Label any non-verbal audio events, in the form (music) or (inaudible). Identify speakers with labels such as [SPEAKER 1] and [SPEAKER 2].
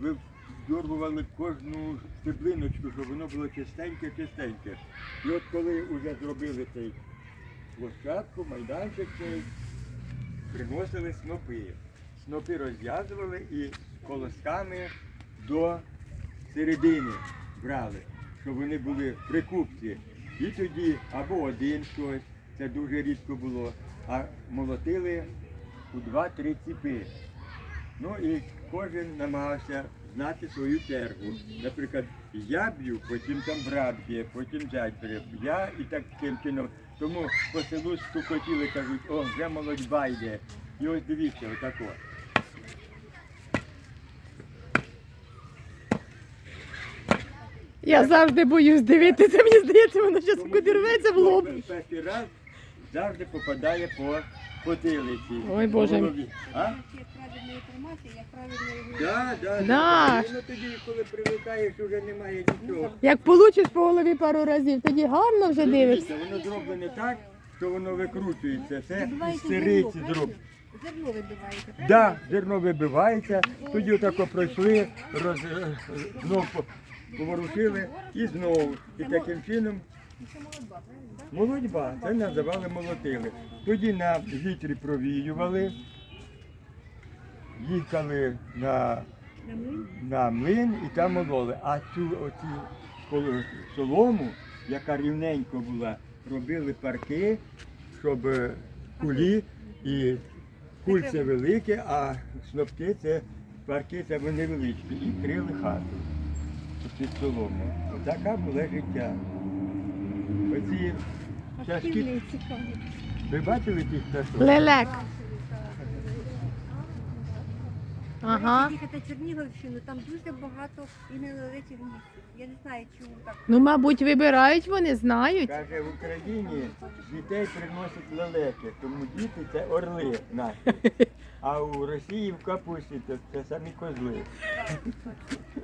[SPEAKER 1] видьоргували кожну стеблиночку, щоб воно було чистеньке, чистеньке. І от коли вже зробили цей площадку, майданчик цей, приносили снопи. Снопи розв'язували і колосками до середини брали, щоб вони були при купці. І тоді або один хтось, це дуже рідко було, а молотили у два-три ціпи. Ну і кожен намагався знати свою чергу. Наприклад, я б'ю, потім там брат б'є, потім дядь б'є, я і таким чином. Тому по селу стукотіли, кажуть, о, вже молодьба йде. І ось дивіться, отако.
[SPEAKER 2] Я завжди боюсь дивитися, мені здається, воно зараз куди рветься в лоб.
[SPEAKER 1] Перший раз завжди попадає по потилиці.
[SPEAKER 2] Ой, Боже.
[SPEAKER 1] голові. А?
[SPEAKER 3] Як правильно його.
[SPEAKER 1] Да, да,
[SPEAKER 2] Да.
[SPEAKER 1] Ну тоді, коли привикаєш, вже немає нічого.
[SPEAKER 2] Як получиш по голові пару разів, тоді гарно вже дивишся.
[SPEAKER 1] Дивіться, воно зроблене так, що воно викручується. Це із
[SPEAKER 3] Вибиваєте
[SPEAKER 1] сириці
[SPEAKER 3] зерно,
[SPEAKER 1] зроблено.
[SPEAKER 3] Зерно вибиваєте, правильно?
[SPEAKER 1] Да, зерно вибивається, тоді отако пройшли, роз, знову по- поворушили і знову. І таким чином
[SPEAKER 3] молодьба,
[SPEAKER 1] це називали молотили. Тоді на вітрі провіювали, їхали на,
[SPEAKER 3] На млин?
[SPEAKER 1] і там мололи. А цю оцю солому, яка рівненько була, робили парки, щоб е, кулі і кульце велике, а снопки це парки це вони величкі. І крили хату під солому. Така було життя. Пташки, ви бачили ті пташок?
[SPEAKER 2] Лелек. Ага.
[SPEAKER 3] Їхати Чернігівщину, там дуже багато іменно лелечів місць. Я не знаю, чому так.
[SPEAKER 2] Ну, мабуть, вибирають, вони знають.
[SPEAKER 1] Каже, в Україні дітей приносять лелеки, тому діти це орли наші. (laughs) А у Росії в капусті це, це самі козли. (laughs)